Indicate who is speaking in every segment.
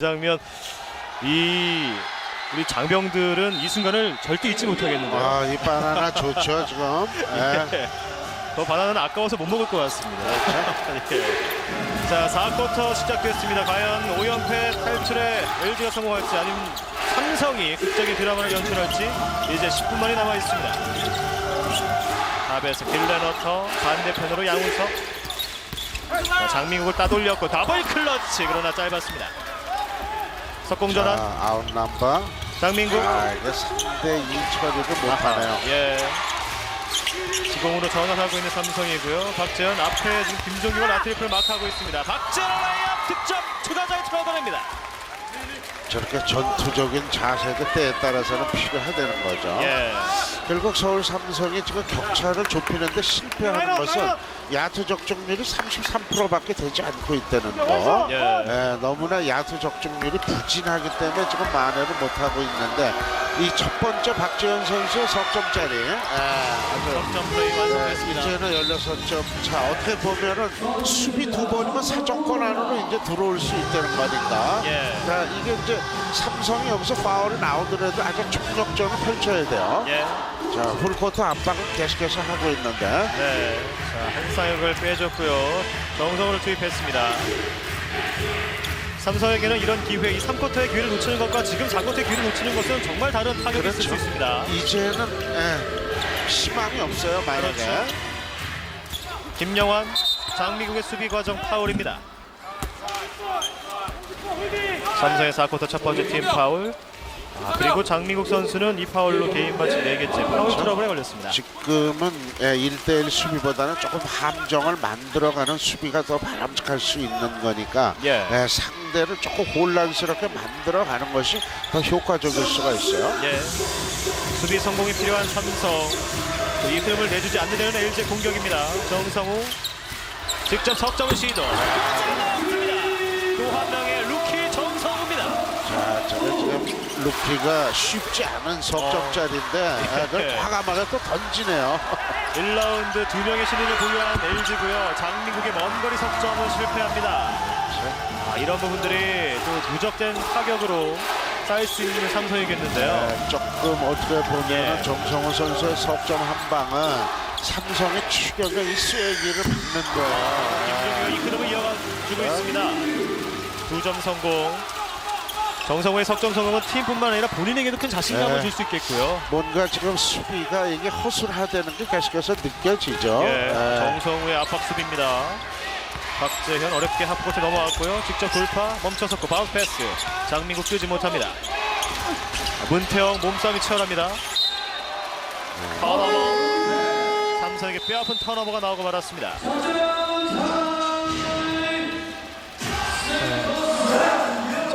Speaker 1: 장면 이 우리 장병들은 이 순간을 절대 잊지 못하겠는데요.
Speaker 2: 아, 이 바나나 좋죠, 지금. 예.
Speaker 1: 더 바나나는 아까워서 못 먹을 것 같습니다. 예. 자, 4쿼터 시작됐습니다. 과연 5연패 탈출에 LG가 성공할지 아니면 삼성이 극적인 드라마를 연출할지 이제 10분만이 남아 있습니다. 탑에서 길레너터 반대편으로 양우석 자, 장민국을 따돌렸고 더블 클러치 그러나 짧았습니다. 석공전환
Speaker 2: 자, 아웃 넘버.
Speaker 1: 장민국
Speaker 2: 아, 이게 3대 2 처리를 못하네요.
Speaker 1: 예. 지공으로 전환하고 있는 삼성이고요. 박재현 앞에 지금 김종규가 라트리플을 마크하고 있습니다. 박재현 라이업 득점 추가자유투를 얻어냅니다.
Speaker 2: 저렇게 전투적인 자세도 때에 따라서는 필요하다는 거죠.
Speaker 1: 예.
Speaker 2: 결국 서울 삼성이 지금 격차를 좁히는데 실패하는 것은 야투 적중률이 33%밖에 되지 않고 있다는 거.
Speaker 1: 예.
Speaker 2: 예, 너무나 야투 적중률이 부진하기 때문에 지금 만회를 못하고 있는데 이 첫 번째 박지현 선수의 석점짜리 예, 아주
Speaker 1: 플레이
Speaker 2: 네,
Speaker 1: 완성됐습니다.
Speaker 2: 이제는 16점 차 어떻게 보면은 수비 두 번이면 사정권 안으로 이제 들어올 수 있다는 말인가
Speaker 1: 예.
Speaker 2: 자 이게 이제 삼성이 여기서 파울이 나오더라도 아주 총력전을 펼쳐야 돼요
Speaker 1: 예.
Speaker 2: 자 풀코트 압박은 계속해서 하고 있는데
Speaker 1: 네. 자, 한 상혁을 빼줬고요. 정성을 투입했습니다. 삼성에게는 이런 기회, 이 3쿼터의 기회를 놓치는 것과 지금 4쿼터의 기회를 놓치는 것은 정말 다른 타격이 있을 수
Speaker 2: 그렇죠.
Speaker 1: 있습니다.
Speaker 2: 이제는 예, 희망이 없어요 만약에
Speaker 1: 그렇죠. 김영환, 장미국의 수비 과정 파울입니다. 삼성의 4쿼터 첫 번째 팀 파울. 아, 그리고 장미국 선수는 이 파울로 개인 반칙 4개째 파울 트러블에 걸렸습니다.
Speaker 2: 지금은 예, 1대1 수비보다는 조금 함정을 만들어가는 수비가 더 바람직할 수 있는 거니까
Speaker 1: 예.
Speaker 2: 예, 상대를 조금 혼란스럽게 만들어가는 것이 더 효과적일 수가 있어요.
Speaker 1: 예. 수비 성공이 필요한 삼성. 또이 흐름을 내주지 않는 데는 LG 공격입니다. 정성우 직접 석점을 시도. 또 한 명의 루키 정성우입니다.
Speaker 2: 자, 저는 지금 루키가 쉽지 않은 석점짜리인데 예, 그걸
Speaker 1: 예.
Speaker 2: 과감하게 또 던지네요.
Speaker 1: 1라운드 두 명의 신인을 보유한 LG고요. 장민국의 먼 거리 석점은 실패합니다. 아, 이런 부분들이 또 누적된 타격으로 쌓일 수 있는 삼성이겠는데요.
Speaker 2: 예, 조금 어떻게 보면
Speaker 1: 예.
Speaker 2: 정성호 선수의 석점 한 방은 삼성의 추격의 이 쐐기를 막는 거예요.
Speaker 1: 김종규가 이 흐름을 이어가주고 있습니다. 두 점 성공. 정성호의 석점 성공은 팀뿐만 아니라 본인에게도 큰 자신감을
Speaker 2: 네.
Speaker 1: 줄 수 있겠고요.
Speaker 2: 뭔가 지금 수비가 이게 허술하다는 게 계속해서 느껴지죠.
Speaker 1: 예,
Speaker 2: 예.
Speaker 1: 정성우의 압박 수비입니다. 박재현 어렵게 하프코트 넘어왔고요. 직접 돌파 멈춰섰고 바운스 패스. 장민국 뛰지 못합니다. 문태영 몸싸움이 치열합니다. 턴오버. 삼성에게 뼈아픈 턴오버가 나오고 말았습니다.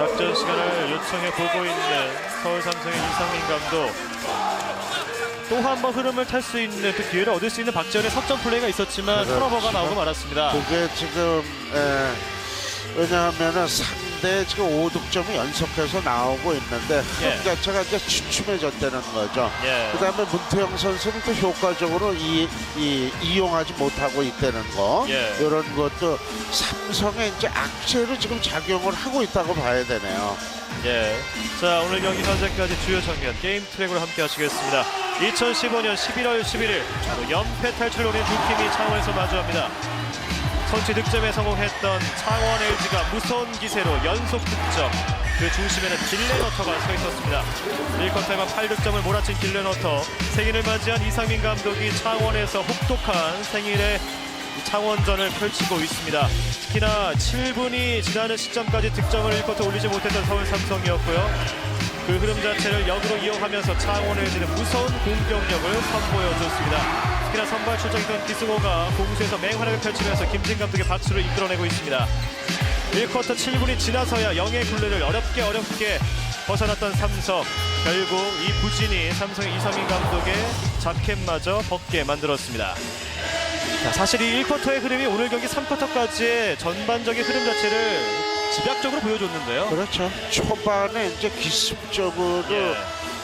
Speaker 1: 작전 시간을 요청해 보고 있는 서울 삼성의 이상민 감독. 또 한 번 흐름을 탈 수 있는 그 기회를 얻을 수 있는 박지현의 석점 플레이가 있었지만
Speaker 2: 그렇죠.
Speaker 1: 턴오버가 나오고 말았습니다.
Speaker 2: 그게 지금 예, 왜냐하면은 상대 지금 5득점이 연속해서 나오고 있는데 흐름
Speaker 1: 예.
Speaker 2: 자체가 이제 주춤해졌다는 거죠.
Speaker 1: 예.
Speaker 2: 그다음에 문태영 선수는 또 효과적으로 이, 이 이용하지 못하고 있다는 거
Speaker 1: 예.
Speaker 2: 이런 것도 삼성의 이제 악재로 지금 작용을 하고 있다고 봐야 되네요.
Speaker 1: 예. 자, 오늘 경기 현재까지 주요 장면 게임 트랙으로 함께 하시겠습니다. 2015년 11월 11일 바로 연패 탈출 노린 두 팀이 창원에서 마주합니다. 선취 득점에 성공했던 창원 LG가 무서운 기세로 연속 득점 그 중심에는 딜레너터가 서 있었습니다. 1쿼터에만 8득점을 몰아친 딜레너터 생일을 맞이한 이상민 감독이 창원에서 혹독한 생일의 창원전을 펼치고 있습니다. 특히나 7분이 지나는 시점까지 득점을 1쿼터 올리지 못했던 서울 삼성이었고요. 그 흐름 자체를 역으로 이용하면서 창원 LG는 무서운 공격력을 선보여줬습니다. 특히나 선발 출장이던 기승호가 공수에서 맹활약을 펼치면서 김진 감독의 박수를 이끌어내고 있습니다. 1쿼터 7분이 지나서야 영의 굴레를 어렵게 어렵게 벗어났던 삼성 결국 이 부진이 삼성의 이상민 감독의 자켓마저 벗게 만들었습니다. 자, 사실 이 1쿼터의 흐름이 오늘 경기 3쿼터까지의 전반적인 흐름 자체를 집약적으로 보여줬는데요.
Speaker 2: 그렇죠. 초반에 이제 기습적으로
Speaker 1: 예.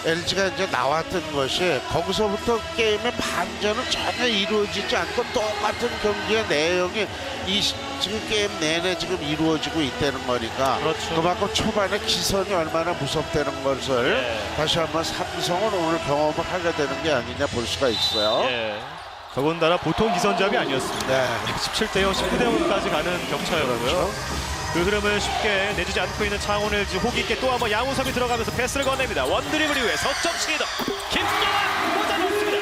Speaker 2: LG가 이제 나왔던 것이 거기서부터 게임의 반전은 전혀 이루어지지 않고 똑같은 경기의 내용이 이 지금 게임 내내 지금 이루어지고 있다는 거니까
Speaker 1: 그렇죠.
Speaker 2: 그만큼 초반에 기선이 얼마나 무섭다는 것을
Speaker 1: 네.
Speaker 2: 다시 한번 삼성은 오늘 경험을 하게 되는 게 아니냐 볼 수가 있어요.
Speaker 1: 예. 더군다나 보통 기선잡이 아니었습니다.
Speaker 2: 네.
Speaker 1: 17대 0, 19대 0까지 가는 격차였고요.
Speaker 2: 그
Speaker 1: 흐름을 쉽게 내주지 않고 있는 창원 LG 호기 있게 또 한번 양우섭이 들어가면서 패스를 건넵니다. 원드리블 이후에 석점 시도 김영환 꽂아놓습니다.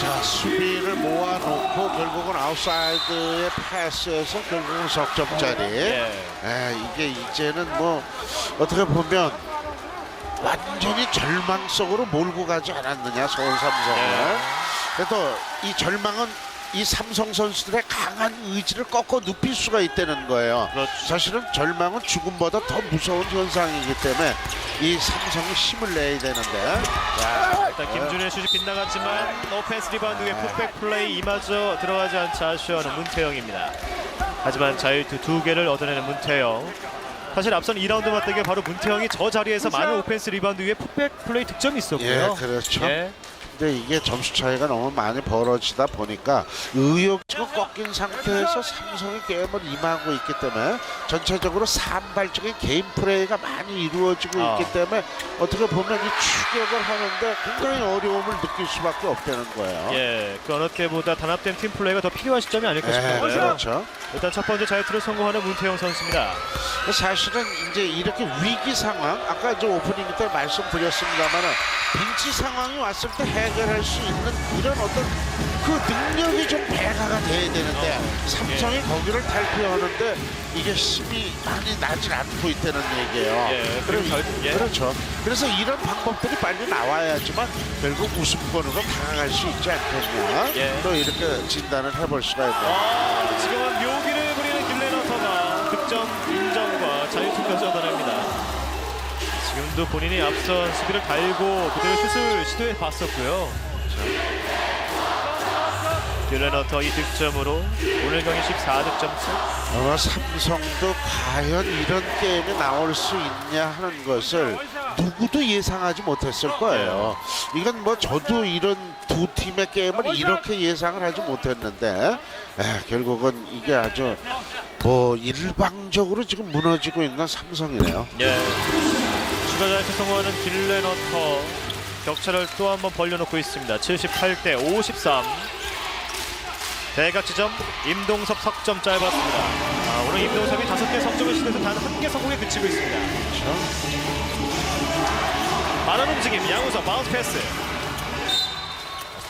Speaker 2: 자 수비를 모아놓고 결국은 아웃사이드의 패스에서 결국은 석점짜리.
Speaker 1: 예.
Speaker 2: 에, 이게 이제는 뭐 어떻게 보면 완전히 절망 속으로 몰고 가지 않았느냐 서울 삼성을.
Speaker 1: 네.
Speaker 2: 그래도 이 절망은 이 삼성 선수들의 강한 의지를 꺾어 눕힐 수가 있다는 거예요.
Speaker 1: 그렇죠.
Speaker 2: 사실은 절망은 죽음보다 더 무서운 현상이기 때문에 이 삼성이 힘을 내야 되는데. 자,
Speaker 1: 일단 김준의 슛이 빗나갔지만 오펜스 리바운드 후에 풋백 플레이 이마저 들어가지 않자 아쉬워하는 문태영입니다. 하지만 자유투 두 개를 얻어내는 문태영. 사실 앞선 2라운드 맞대결 바로 문태영이 저 자리에서 많은 오펜스 리바운드 후에 풋백 플레이 득점이 있었고요.
Speaker 2: 예, 그렇죠.
Speaker 1: 예.
Speaker 2: 근데 이게 점수 차이가 너무 많이 벌어지다 보니까 의욕지가 꺾인 상태에서 삼성이 게임을 임하고 있기 때문에 전체적으로 산발적인 개인 플레이가 많이 이루어지고
Speaker 1: 아.
Speaker 2: 있기 때문에 어떻게 보면 이 추격을 하는데 굉장히 어려움을 느낄 수밖에 없다는 거예요.
Speaker 1: 예, 그 어느 때보다 단합된 팀 플레이가 더 필요한 시점이 아닐까
Speaker 2: 예,
Speaker 1: 싶은데요.
Speaker 2: 그렇죠.
Speaker 1: 일단 첫 번째 자유투를 성공하는 문태영 선수입니다.
Speaker 2: 사실은 이제 이렇게 위기 상황, 아까 저 오프닝 때 말씀드렸습니다만은 빈치 상황이 왔을 때 해결할 수 있는 이런 어떤 그 능력이 좀 배가가 돼야 되는데
Speaker 1: 어,
Speaker 2: 삼성이 거기를 탈피하는데 이게 힘이 많이 나질 않고 있다는 얘기예요.
Speaker 1: 예,
Speaker 2: 그럼
Speaker 1: 그리고
Speaker 2: 이-
Speaker 1: 결- 예.
Speaker 2: 그렇죠. 그래서 이런 방법들이 빨리 나와야지만 결국 우승권으로 다가갈 수 있지 않겠냐.
Speaker 1: 예.
Speaker 2: 또 이렇게 진단을 해볼 수가 있네요.
Speaker 1: 아, 지금은 묘기를 부리는 딜레너터가 득점 인정과 자유투까지 얻어냅니다. 지금도 본인이 앞선 수비를 달고 그대로 슛을 시도해 봤었고요. 딜레너터 이 득점으로 오늘 경기 14득점째.
Speaker 2: 어, 삼성도 과연 이런 게임이 나올 수 있냐 하는 것을 누구도 예상하지 못했을 거예요. 이건 뭐 저도 이런 두 팀의 게임을 이렇게 예상을 하지 못했는데 에, 결국은 이게 아주 뭐 일방적으로 지금 무너지고 있는 삼성이네요.
Speaker 1: 예. 자유투 성공하는 딜레너터 격차를 또 한 번 벌려놓고 있습니다. 78대 53. 대각 지점 임동섭 석점 짧았습니다. 아, 오늘 임동섭이 다섯 개 석점을 시도해서 단 한 개 성공에 그치고 있습니다.
Speaker 2: 그렇죠?
Speaker 1: 빠른 움직임 양우석 바운스 패스.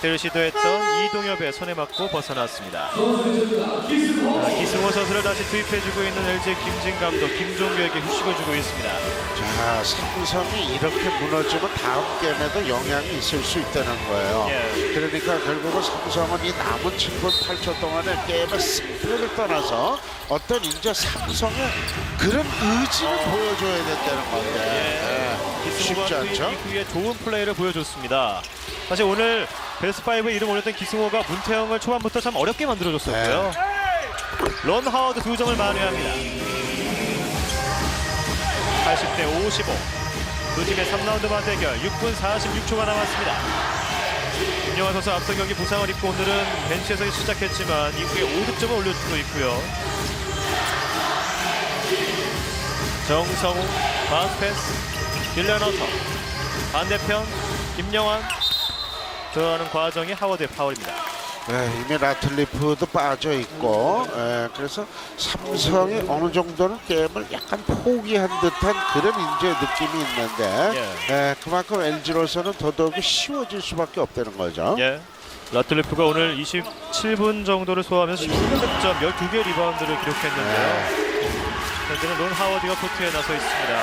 Speaker 1: 스테를 시도했던 이동엽의 손에 맞고 벗어났습니다. 자, 기승호 선수를 다시 투입해주고 있는 LG 김진 감독 김종규에게 휴식을 주고 있습니다.
Speaker 2: 자, 삼성이 이렇게 무너지면 다음 게임에도 영향이 있을 수 있다는 거예요.
Speaker 1: 예.
Speaker 2: 그러니까 결국은 삼성은 이 남은 7분 8초 동안에 게임의 승패를 떠나서 어떤 이제 삼성의 그런 의지를 보여줘야 된다는 건데 예,
Speaker 1: 기승호가
Speaker 2: 쉽지 않죠?
Speaker 1: 이후에 좋은 플레이를 보여줬습니다. 사실 오늘 베스트5에 이름 올렸던 기승호가 문태영을 초반부터 참 어렵게 만들어줬었고요. 런 하워드 두 점을 만회합니다. 80대 55. 두 팀의 3라운드 맞대결 6분 46초가 남았습니다. 김영환 선수 앞선 경기 부상을 입고 오늘은 벤치에서 시작했지만 이후에 5득점을 올려주고 있고요. 정성우, 바운스 패스, 딜레너터, 반대편 김영환 들어가는 과정이 하워드의 파울입니다.
Speaker 2: 예, 이미 라틀리프도 빠져 있고 예, 그래서 삼성이 어느 정도는 게임을 약간 포기한 듯한 그런 이제 느낌이 있는데 예, 그만큼 LG로서는 더더욱이 쉬워질 수밖에 없다는 거죠.
Speaker 1: 예. 라틀리프가 오늘 27분 정도를 소화하면서 16득점 12개 리바운드를 기록했는데요. 현재는 론 하워드가 코트에 나서 있습니다.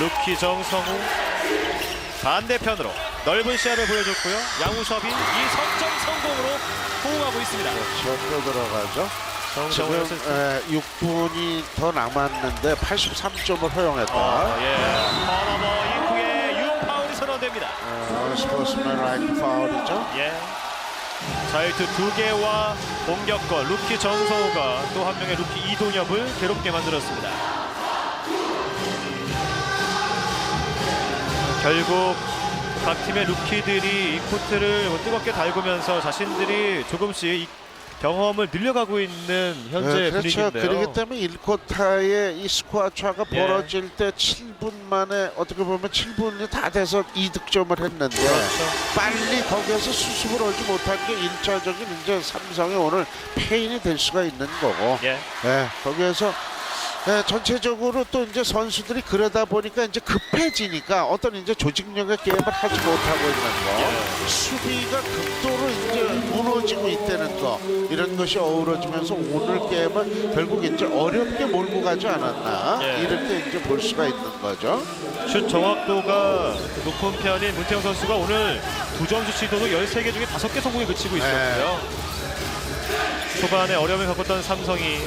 Speaker 1: 루키 정성우 반대편으로 넓은 시야를 보여줬고요. 양우섭이 이 석점 성공으로 호응하고 있습니다.
Speaker 2: 저 들어가죠.
Speaker 1: 정성우
Speaker 2: 지금. 에, 6분이 더 남았는데 83점을 허용했다.
Speaker 1: 아, 예. 턴오버 이후에 유용 파울이 선언됩니다.
Speaker 2: 어, 스포츠맨 라이크 파울이죠.
Speaker 1: 예. 자유투 두 개와 공격권 루키 정성호가 또 한 명의 루키 이동엽을 괴롭게 만들었습니다. 결국 각 팀의 루키들이 이 코트를 뜨겁게 달구면서 자신들이 조금씩 이 경험을 늘려가고 있는 현재
Speaker 2: 네, 그렇죠.
Speaker 1: 분위기인데요.
Speaker 2: 그렇기 때문에 1쿼터에 이 스코어 차가
Speaker 1: 예.
Speaker 2: 벌어질 때 7분 만에 어떻게 보면 7분이 다 돼서 2득점을 했는데
Speaker 1: 그렇죠.
Speaker 2: 빨리 거기에서 수습을 하지 못한 게 1차적인 이제 삼성이 오늘 페인이 될 수가 있는 거고
Speaker 1: 예.
Speaker 2: 예, 거기에서 예, 전체적으로 또 이제 선수들이 그러다 보니까 이제 급해지니까 어떤 이제 조직력의 게임을 하지 못하고 있는 거,
Speaker 1: 예.
Speaker 2: 수비가 극도로 이제 무너지고 있다는 거 이런 것이 어우러지면서 오늘 게임을 결국 이제 어렵게 몰고 가지 않았나
Speaker 1: 예.
Speaker 2: 이렇게 이제 볼 수가 있는 거죠.
Speaker 1: 슛 정확도가 높은 편인 문태영 선수가 오늘 두 점수 시도도 13개 중에 5개 성공에 그치고 있었고요. 초반에 어려움을 겪었던 삼성이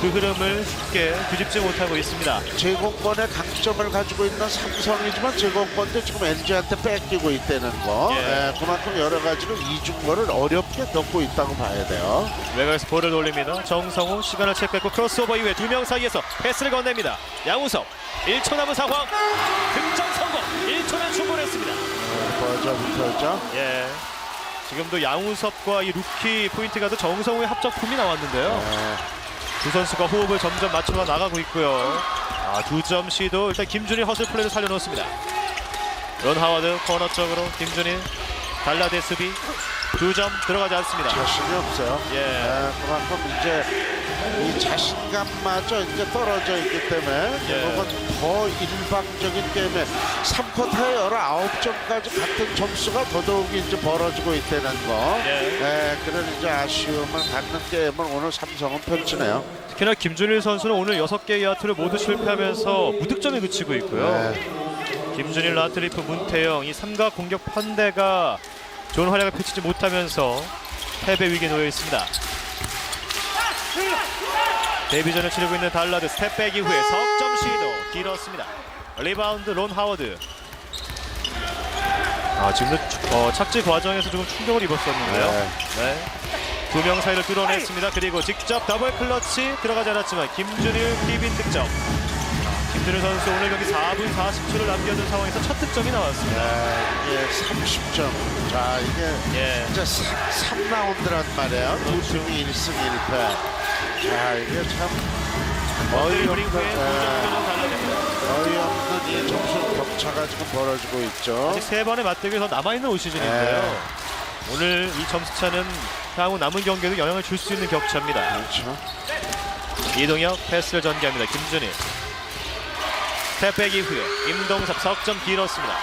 Speaker 1: 그 흐름을 쉽게 뒤집지 못하고 있습니다.
Speaker 2: 제공권의 강점을 가지고 있는 삼성이지만 제공권도 지금 LG한테 뺏기고 있다는 거,
Speaker 1: 예.
Speaker 2: 예, 그만큼 여러 가지로 이중거를 어렵게 겪고 있다고 봐야 돼요.
Speaker 1: 외곽에서 볼을 돌립니다. 정성우 시간을 체크했고 크로스오버 이후에 두 명 사이에서 패스를 건넵니다. 양우석 1초 남은 상황 득점 성공 1초면 충분했습니다.
Speaker 2: 버저부터죠.
Speaker 1: 예. 지금도 양우섭과 이 루키 포인트 가드 정성우의 합작품이 나왔는데요.
Speaker 2: 예,
Speaker 1: 두 선수가 호흡을 점점 맞춰가 나가고 있고요. 아, 두 점 시도 일단 김준일 허슬 플레이를 살려놓습니다. 런 하워드 코너 쪽으로 김준일 달라대 수비 두 점 들어가지 않습니다.
Speaker 2: 자신이 없어요.
Speaker 1: 예.
Speaker 2: 예, 그만큼 이제 이 자신감마저 이제 떨어져 있기 때문에
Speaker 1: 예.
Speaker 2: 결국은 더 일방적인 게임에 3쿼터에 19점까지 같은 점수가 더더욱이 이제 벌어지고 있다는 거.
Speaker 1: 예.
Speaker 2: 예, 그런 이제 아쉬움을 갖는 게임을 오늘 삼성은 펼치네요.
Speaker 1: 특히나 김준일 선수는 오늘 6개의 야투를 모두 실패하면서 무득점에 그치고 있고요.
Speaker 2: 예.
Speaker 1: 김준일, 라트리프, 문태영 이 삼각 공격 편대가 좋은 활약을 펼치지 못하면서 패배 위기에 놓여 있습니다. 데뷔전을 치르고 있는 달라드 스텝백 이후에 석점 시도 길었습니다. 리바운드 론 하워드. 아 지금도 추- 어, 착지 과정에서 조금 충격을 입었었는데요.
Speaker 2: 네.
Speaker 1: 네. 두 명 사이를 뚫어냈습니다. 그리고 직접 더블 클러치 들어가지 않았지만 김준일 피빈 득점. 김준일 선수 오늘 경기 4분 40초를 남겨둔 상황에서 첫 득점이 나왔습니다.
Speaker 2: 야, 이게 30점. 자, 이게
Speaker 1: 예.
Speaker 2: 진짜 3 라운드란 말이에요. 두 팀이 1승 1패. 자, 이게 참 어이없는,
Speaker 1: 이후에
Speaker 2: 예,
Speaker 1: 9점으로 달라집니다.
Speaker 2: 어이없는 이 점수 격차가 지금 벌어지고 있죠.
Speaker 1: 아직 세 번의 맞대결이 더 남아있는 올 시즌인데요.
Speaker 2: 네.
Speaker 1: 오늘 이 점수차는 향후 남은 경기에도 영향을 줄 수 있는 격차입니다.
Speaker 2: 그렇죠.
Speaker 1: 이동혁 패스를 전개합니다. 김준일. 스텝백 이후에 임동섭 석점 길었습니다.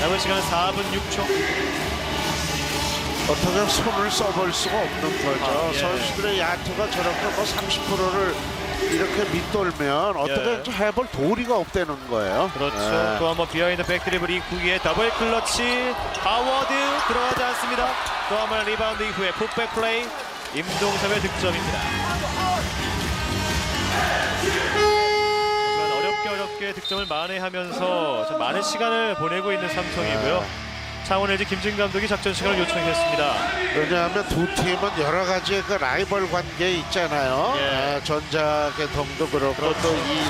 Speaker 1: 남은 시간은 4분 6초.
Speaker 2: 어떻게 손을 써볼 수가 없는 거죠.
Speaker 1: 아, 예.
Speaker 2: 선수들의 야투가 저렇게 뭐 30%를 이렇게 밑돌면 어떻게
Speaker 1: 예.
Speaker 2: 좀 해볼 도리가 없다는 거예요.
Speaker 1: 그렇죠.
Speaker 2: 예.
Speaker 1: 또 한번 비하인드 백드리블 이후에 더블 클러치 하워드 들어가지 않습니다. 또 한 번 리바운드 이후에 풋백 플레이 임동섭의 득점입니다. 어렵게 어렵게 득점을 만회하면서 좀 많은 시간을 보내고 있는 삼성이고요. 창원 LG 김진 감독이 작전 시간을 요청했습니다.
Speaker 2: 왜냐하면 두 팀은 여러 가지의 그 라이벌 관계 있잖아요.
Speaker 1: 예.
Speaker 2: 아, 전자계통도 그렇고 또이 이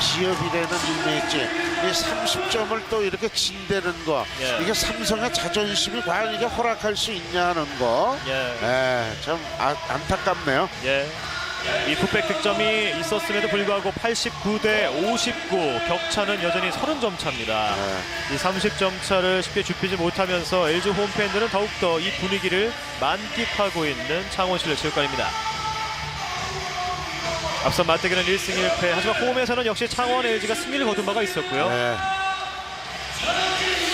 Speaker 2: 기업이라는 이미지, 이 30점을 또 이렇게 진대는 거,
Speaker 1: 예.
Speaker 2: 이게 삼성의 자존심이 과연 이게 허락할 수 있냐는 거,
Speaker 1: 예.
Speaker 2: 예, 참 아, 안타깝네요.
Speaker 1: 예. 이 풋백 득점이 있었음에도 불구하고 89 대 59 격차는 여전히 30점 차입니다.
Speaker 2: 예.
Speaker 1: 이 30점 차를 쉽게 좁히지 못하면서 LG 홈팬들은 더욱더 이 분위기를 만끽하고 있는 창원실내 체육관입니다. 앞선 맞대결은 1승 1패 하지만 홈에서는 역시 창원 LG가 승리를 거둔 바가 있었고요.
Speaker 2: 예.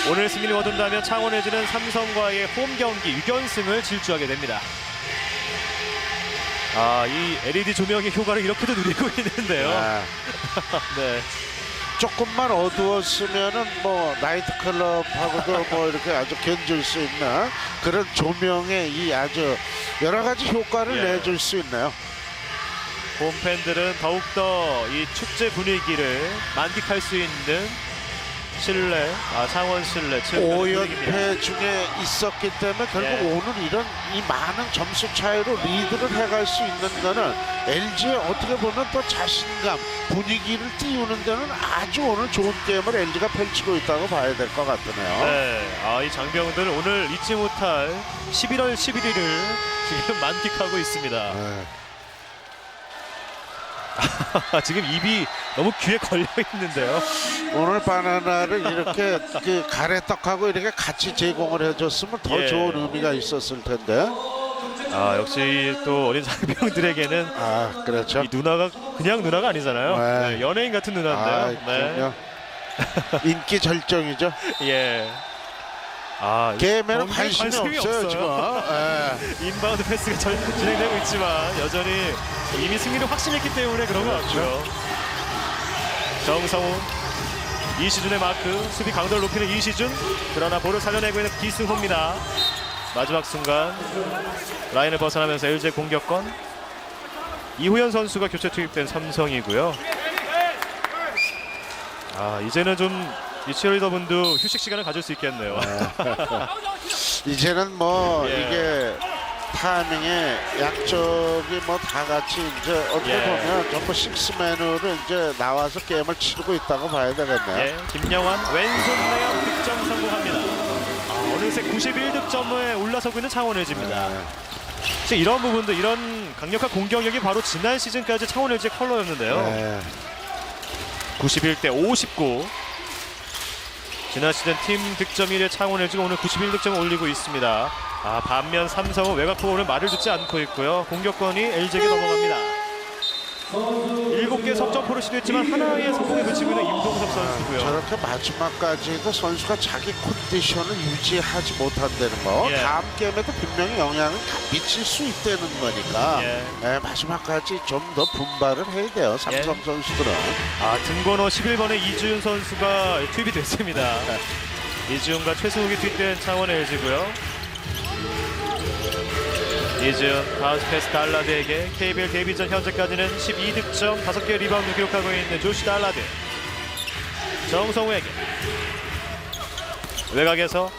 Speaker 1: 오늘 승리를 거둔다면 창원 LG는 삼성과의 홈 경기 6연승을 질주하게 됩니다. 아, 이 LED 조명의 효과를 이렇게도 누리고 있는데요.
Speaker 2: 예.
Speaker 1: 네.
Speaker 2: 조금만 어두웠으면은 뭐 나이트클럽하고도 뭐 이렇게 아주 견줄 수 있는 그런 조명의 이 아주 여러 가지 효과를
Speaker 1: 예.
Speaker 2: 내줄 수 있네요.
Speaker 1: 홈팬들은 더욱더 이 축제 분위기를 만끽할 수 있는 실내, 아, 창원 실내 7회
Speaker 2: 5연패 중에 있었기 때문에 결국
Speaker 1: 예.
Speaker 2: 오늘 이런 이 많은 점수 차이로 리드를 해갈 수 있는 거는 LG의 어떻게 보면 또 자신감, 분위기를 띄우는 데는 아주 오늘 좋은 게임을 LG가 펼치고 있다고 봐야 될 것 같으네요.
Speaker 1: 네, 아, 이 장병들 오늘 잊지 못할 11월 11일을 지금 만끽하고 있습니다.
Speaker 2: 네.
Speaker 1: 지금 입이 너무 귀에 걸려 있는데요.
Speaker 2: 오늘 바나나를 이렇게 그 가래떡하고 이렇게 같이 제공을 해줬으면 더
Speaker 1: 예.
Speaker 2: 좋은 의미가 있었을 텐데.
Speaker 1: 아, 역시 또 어린 장병들에게는
Speaker 2: 아 그렇죠.
Speaker 1: 이 누나가 그냥 누나가 아니잖아요.
Speaker 2: 네.
Speaker 1: 네, 연예인 같은 누나인데요.
Speaker 2: 아
Speaker 1: 네.
Speaker 2: 그럼요. 인기 절정이죠.
Speaker 1: 예. 아,
Speaker 2: 게임에는
Speaker 1: 경기에
Speaker 2: 관심이, 없어요, 지금. 예.
Speaker 1: 인바운드 패스가 전, 진행되고 있지만 여전히 이미 승리를 확신했기 때문에 그런 것 같고요. 정성훈 이시준의 마크 수비 강도를 높이는 이시준 그러나 볼을 살려내고 있는 기승호입니다. 마지막 순간 라인을 벗어나면서 LG 공격권 이후현 선수가 교체 투입된 삼성이고요. 아 이제는 좀 이 치어리더분도 휴식 시간을 가질 수 있겠네요.
Speaker 2: 이제는 뭐
Speaker 1: 예.
Speaker 2: 이게 타이밍에 양쪽이 뭐 다 같이 이제 어떻게
Speaker 1: 예.
Speaker 2: 보면 전부 식스맨으로 이제 나와서 게임을 치르고 있다고 봐야 되겠네요.
Speaker 1: 예, 김영환 왼손 내야 득점 성공합니다. 아, 어느새 91득점에 올라서고 있는 창원 LG입니다.
Speaker 2: 네.
Speaker 1: 사실 이런 부분도 이런 강력한 공격력이 바로 지난 시즌까지 창원 LG의 컬러였는데요.
Speaker 2: 네.
Speaker 1: 91대 59. 지난 시즌 팀 득점 1위 창원 LG가 오늘 91득점을 올리고 있습니다. 아, 반면 삼성은 외곽포가 오늘 말을 듣지 않고 있고요. 공격권이 LG에게 넘어갑니다. 7개 석점포를 시도했지만 하나의 성공에 그치고 있는 임동섭 선수고요.
Speaker 2: 저렇게 마지막까지도 선수가 자기 컨디션을 유지하지 못한다는 거
Speaker 1: 예.
Speaker 2: 다음 게임에도 분명히 영향을 다 미칠 수 있다는 거니까
Speaker 1: 예.
Speaker 2: 예, 마지막까지 좀 더 분발을 해야 돼요 삼성 선수들은
Speaker 1: 아 등번호 11번의 이주윤 선수가 투입이 됐습니다. 이주윤과 최승욱이 투입된 창원 LG고요. 이주윤 바운스 패스 달라드에게 KBL 데뷔전 현재까지는 12득점 5개 리바운드 기록하고 있는 조시 달라드. 정성우에게 외곽에서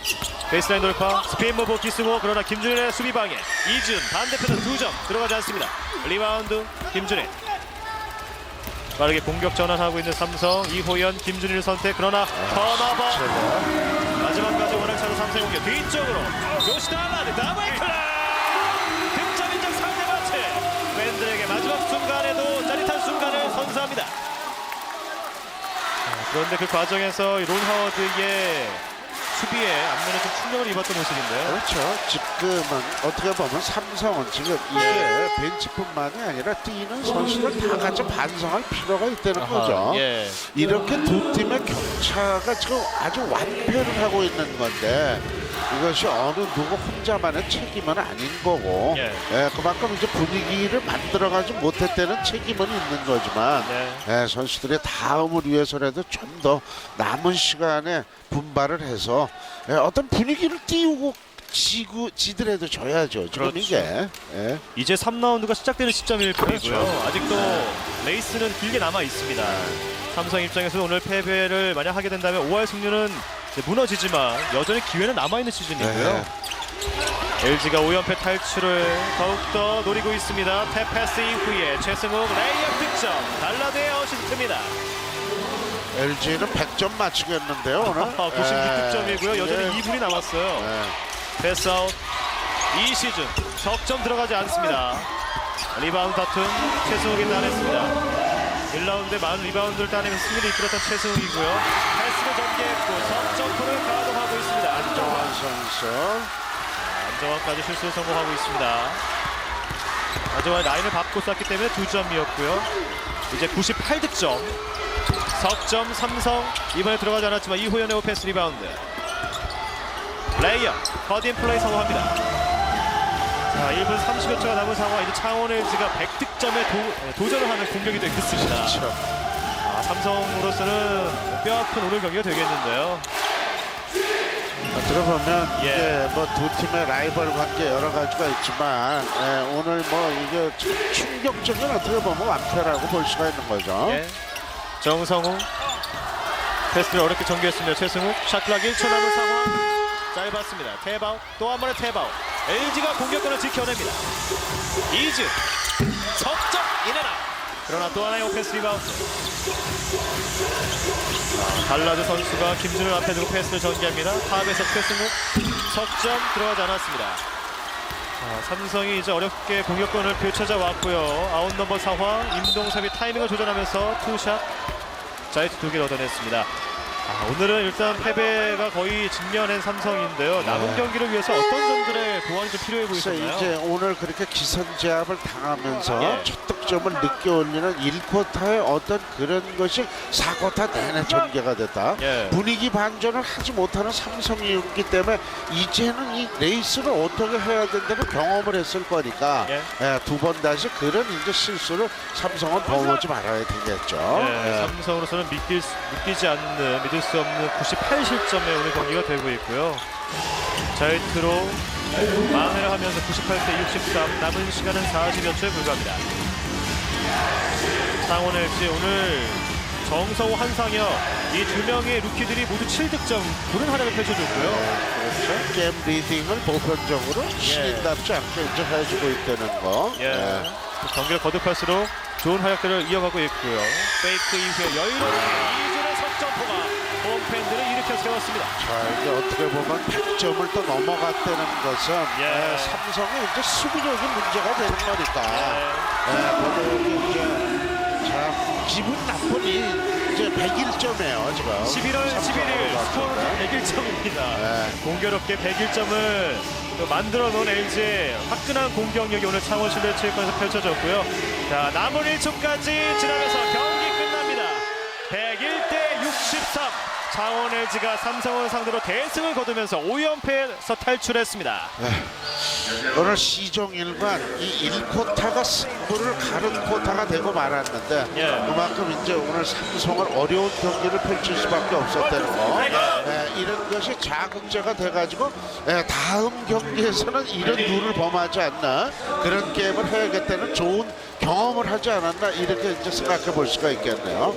Speaker 1: 베이스라인 돌파 스피인 무브 기승호 그러나 김준일의 수비 방해 이준 반대편은 2점 들어가지 않습니다. 리바운드 김준일 빠르게 공격 전환하고 있는 삼성 이호연 김준일 선택 그러나 턴오버
Speaker 2: 제가
Speaker 1: 마지막까지 원활차로 삼성 공격 뒤쪽으로 조시다마드 더블 클럽 자, 그런데 그 과정에서 이론 하워드의 수비에 앞면에 좀 충격을 입었던 모습인데요
Speaker 2: 그렇죠. 지금은 어떻게 보면 삼성은 지금 이게 벤치뿐만이 아니라 뛰는 선수들 다 같이 반성할 필요가 있다는 거죠.
Speaker 1: 예.
Speaker 2: 이렇게 두 팀의 격차가 지금 아주 완패를 하고 있는 건데 이것이 어느 누구 혼자만의 책임은 아닌 거고
Speaker 1: 예.
Speaker 2: 예, 그만큼 이제 분위기를 만들어가지 못했다는 책임은 있는 거지만
Speaker 1: 네.
Speaker 2: 예, 선수들의 다음을 위해서라도 좀 더 남은 시간에 분발을 해서 예, 어떤 분위기를 띄우고 지구 지더라도 져야죠. 지금
Speaker 1: 그렇죠.
Speaker 2: 이게 예.
Speaker 1: 이제 3라운드가 시작되는 시점일 뿐이고요.
Speaker 2: 그렇죠.
Speaker 1: 아직도 레이스는 길게 남아 있습니다. 삼성 입장에서는 오늘 패배를 만약 하게 된다면 5할 승률은 이제 무너지지만 여전히 기회는 남아 있는 시즌이고요.
Speaker 2: 네.
Speaker 1: LG가 5연패 탈출을 더욱더 노리고 있습니다. 패패스 이후에 최승욱 레이업 득점 달라드의 어시스트입니다.
Speaker 2: LG는 100점 맞추겠는데요 오늘.
Speaker 1: 아, 96득점이고요. 여전히
Speaker 2: 예.
Speaker 1: 2분이 남았어요.
Speaker 2: 예.
Speaker 1: 패스아웃 이 시즌 적점 들어가지 않습니다. 리바운드 다툼 최승욱이 따냈습니다. 1라운드에 많은 리바운드를 따내면 승리를 이끌었던 최승욱이고요. 패스를 전개했고 석점포를 가동하고 있습니다. 안정환
Speaker 2: 선수.
Speaker 1: 안정환까지 실수 성공하고 있습니다. 안정환 라인을 밟고 쐈기 때문에 두 점이었고요. 이제 98득점. 석점 삼성 이번에 들어가지 않았지만 이호연의 오펜스 리바운드. 레이어 커딘 플레이 성공합니다. 자 1분 30여 초가 남은 상황 이제 창원 LG가 100득점에 도, 전을 하는 공격이 되겠습니다.
Speaker 2: 그렇죠.
Speaker 1: 아, 삼성으로서는 뼈아픈 오늘 경기가 되겠는데요.
Speaker 2: 어떻게 보면
Speaker 1: 예.
Speaker 2: 이게 뭐두 팀의 라이벌 관계 여러 가지가 있지만 예, 오늘 뭐 이게 참 충격적인 어떻게 보면 완패라고 볼 수가 있는 거죠.
Speaker 1: 예. 정성우 패스를 어렵게 전개했습니다. 최승욱 샷클락 1초 남은 상황 짧았습니다. 태바우 또 한 번의 태바우 LG가 공격권을 지켜냅니다. 이즈 석점 인해나 그러나 또 하나의 오펜스 리바운드 자, 달라드 선수가 김준을 앞에 두고 패스를 전개합니다. 탑에서 최승욱 석점 들어가지 않았습니다. 자, 삼성이 이제 어렵게 공격권을 펼쳐져 왔고요. 아웃 넘버 상황 임동섭이 타이밍을 조절하면서 투샷 자이트 두 개를 얻어냈습니다. 아, 오늘은 일단 패배가 거의 직면한 삼성인데요. 남은
Speaker 2: 네.
Speaker 1: 경기를 위해서 어떤 점들의 보완이 좀 필요해
Speaker 2: 그래서
Speaker 1: 보이셨나요?
Speaker 2: 이제 오늘 그렇게 기선제압을 당하면서
Speaker 1: 예.
Speaker 2: 첫 득점을 늦게 올리는 1쿼터의 어떤 그런 것이 4쿼터 내내 전개가 됐다.
Speaker 1: 예.
Speaker 2: 분위기 반전을 하지 못하는 삼성이었기 때문에 이제는 이 레이스를 어떻게 해야 된다는 경험을 했을 거니까
Speaker 1: 예.
Speaker 2: 두 번 다시 그런 이제 실수를 삼성은 범하지 말아야 되겠죠.
Speaker 1: 네,
Speaker 2: 예.
Speaker 1: 삼성으로서는 수, 믿기지 않는 믿을 수 없는 98실점의 오늘 경기가 되고 있고요. 자이트로 만회를 하면서 98대 63 남은 시간은 40여 초에 불과합니다. 창원 LG 오늘 정성호 한상혁 이 두 명의 루키들이 모두 7득점 부른 활약을 펼쳐줬고요.
Speaker 2: 그렇죠. 게임 리딩을 보편적으로 신인답지 않게 이제 해주고 있다는 거.
Speaker 1: 예. 경기를 거듭할수록 좋은 활약들을 이어가고 있고요. 페이크 이후에 여유로운 이준의 석점포가 일으켜 세웠습니다.
Speaker 2: 자, 이제 어떻게 보면 100점을 또 넘어갔다는 것은
Speaker 1: 예.
Speaker 2: 예, 삼성의 이제 수비적인 문제가 되는 거니까.
Speaker 1: 네.
Speaker 2: 예, 이제 참 기분 나쁜이 이제 101점이에요 지금.
Speaker 1: 11월 11일 스코어는 101점입니다.
Speaker 2: 예.
Speaker 1: 공교롭게 101점을 만들어 놓은 LG의 화끈한 공격력이 오늘 창원 실내 체육관에서 펼쳐졌고요. 자, 남은 1초까지 지나면서 창원 LG가 삼성을 상대로 대승을 거두면서 5연패에서 탈출했습니다.
Speaker 2: 오늘 시종 일관 이 1쿼터가 승부를 가른 쿼터가 되고 말았는데
Speaker 1: 예.
Speaker 2: 그만큼 이제 오늘 삼성은 어려운 경기를 펼칠 수밖에 없었다는 거 예, 이런 것이 자극제가 돼가지고 예, 다음 경기에서는 이런 룰을 범하지 않나 그런 게임을 해야겠다는 좋은 경험을 하지 않았나 이렇게 이제 생각해 볼 수가 있겠네요.